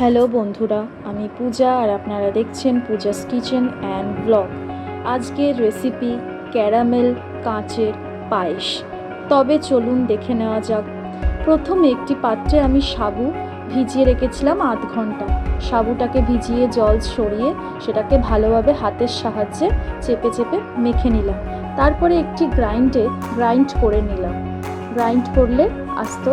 Hello বন্ধুরা, আমি পূজা আর আপনারা দেখছেন পূজাস কিচেন অ্যান্ড ব্লগ। আজকের রেসিপি ক্যারামেল কাঁচের পায়েস। তবে চলুন দেখে নেওয়া যাক। প্রথমে একটি পাত্রে আমি সাবু ভিজিয়ে রেখেছিলাম আধ ঘণ্টা। সাবুটাকে ভিজিয়ে জল সরিয়ে সেটাকে ভালোভাবে হাতের সাহায্যে চেপে চেপে মেখে নিলাম। তারপরে একটি গ্রাইন্ডে গ্রাইন্ড করে নিলাম। গ্রাইন্ড করলে আস্ত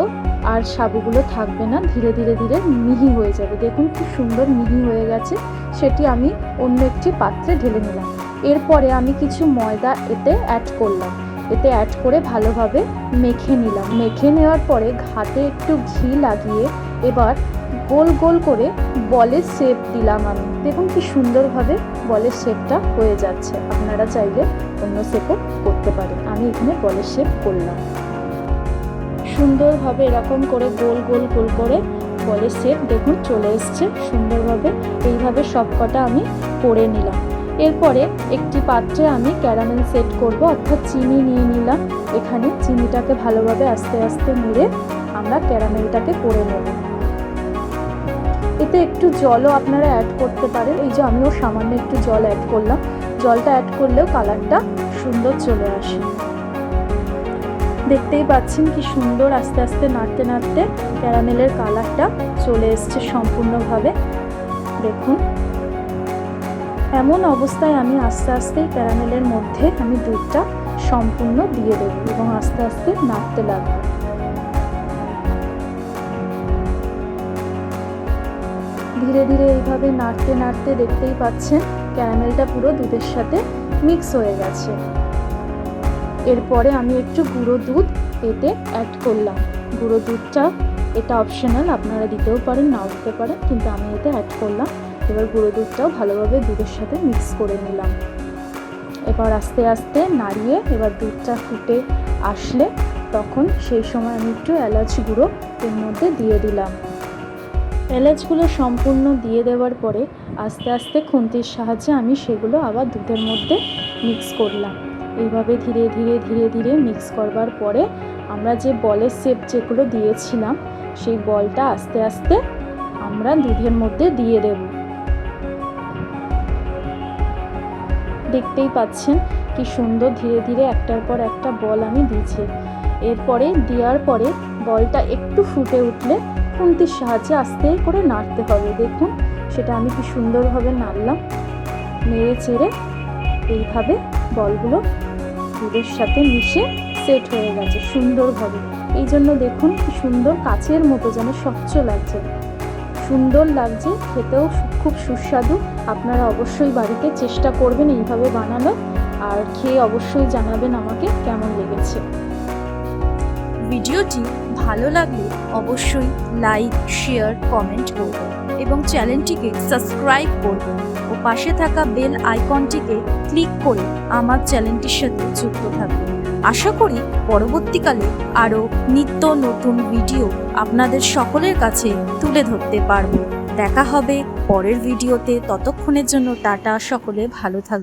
আর সাবুগুলো থাকবে না, ধীরে ধীরে ধীরে মিহি হয়ে যাবে। দেখুন কি সুন্দর মিহি হয়ে গেছে, সেটি আমি অন্য একটি পাত্রে ঢেলে নিলাম। এরপরে আমি কিছু ময়দা এতে অ্যাড করলাম। এতে অ্যাড করে ভালোভাবে মেখে নিলাম। মেখে নেওয়ার পরে ঘাতে একটু ঘি লাগিয়ে এবার গোল গোল করে বলের শেপ দিলাম আমি। দেখুন কি সুন্দরভাবে বলের শেপটা হয়ে যাচ্ছে। আপনারা চাইলে অন্য শেপও করতে পারেন। আমি এখানে বলের শেপ করলাম। সুন্দরভাবে এরকম করে গোল গোল গোল করে বলের শেপ দেখুন, চলে এসছে সুন্দরভাবে। এইভাবে সবকটা আমি করে নিলাম। এরপরে একটি পাত্রে আমি ক্যারামেল সেট করব, অর্থাৎ চিনি নিয়ে নিলাম। এখানে চিনিটাকে ভালোভাবে আস্তে আস্তে মুড়ে আমরা ক্যারামেলটাকে করে নেব। এতে একটু জলও আপনারা অ্যাড করতে পারেন। এই যে আমিও সামান্য একটু জল অ্যাড করলাম। জলটা অ্যাড করলেও কালারটা সুন্দর চলে আসে। দেখতেই পাচ্ছেন কি সুন্দর আস্তে আস্তে নাড়তে নাড়তে ক্যারামেলের কালারটা চলে এসছে সম্পূর্ণভাবে। দেখুন। এমন অবস্থায় আমি আস্তে আস্তে ক্যারামেলের মধ্যে আমি দুধটা সম্পূর্ণ দিয়ে দেবো এবং আস্তে আস্তে নাড়তে লাগবো। ধীরে ধীরে এইভাবে নাড়তে নাড়তে দেখতেই পাচ্ছেন ক্যারামেলটা পুরো দুধের সাথে মিক্স হয়ে গেছে। এরপরে আমি একটু গুঁড়ো দুধ এতে অ্যাড করলাম। গুঁড়ো দুধটা এটা অপশনাল আপনারা দিতেও পারেন, নাও দিতে পারেন, কিন্তু আমি এতে অ্যাড করলাম। এবার গুঁড়ো দুধটাও ভালোভাবে দুধের সাথে মিক্স করে নিলাম। এবার আস্তে আস্তে নাড়িয়ে এবার দুধটা ফুটে আসলে তখন সেই সময় আমি একটু এলাচ গুঁড়ো এর মধ্যে দিয়ে দিলাম। এলাচগুলো সম্পূর্ণ দিয়ে দেওয়ার পরে আস্তে আস্তে খুন্তির সাহায্যে আমি সেগুলো আবার দুধের মধ্যে মিক্স করলাম। এইভাবে ধীরে ধীরে ধীরে ধীরে মিক্স করবার পরে আমরা যে বলের শেপ যেগুলো দিয়েছিলাম, সেই বলটা আস্তে আস্তে আমরা দুধের মধ্যে দিয়ে দেব। দেখতেই পাচ্ছেন কি সুন্দর ধীরে ধীরে একটার পর একটা বল আমি দিয়েছি। এরপরে দেওয়ার পরে বলটা একটু ফুটে উঠলে খুন্তির সাহায্যে আস্তে করে নাড়তে হবে। দেখুন, সেটা আমি কি সুন্দরভাবে নাড়লাম, নেড়ে, চেড়ে এইভাবে বলগুলো দুধের সাথে মিশে সেট হয়ে গেছে সুন্দরভাবে। এই জন্য দেখুন সুন্দর কাছের মতো যেন স্বচ্ছ লাগছে। সুন্দর লাগছে, খেতেও খুব সুস্বাদু। আপনারা অবশ্যই বাড়িতে চেষ্টা করবেন এইভাবে বানানো আর খেয়ে অবশ্যই জানাবেন আমাকে কেমন লেগেছে। ভিডিওটি ভালো লাগলে অবশ্যই লাইক, শেয়ার, কমেন্ট করবেন এবং চ্যানেলটিকে সাবস্ক্রাইব করবেন ও পাশে থাকা বেল আইকনটিকে ক্লিক করে আমার চ্যানেলটির সাথে যুক্ত থাকবেন আশা করি পরবর্তীকালে আরও নিত্য নতুন ভিডিও আপনাদের সকলের কাছে তুলে ধরতে পারব। দেখা হবে পরের ভিডিওতে। ততক্ষণের জন্য টাটা, সকলে ভালো থাকবে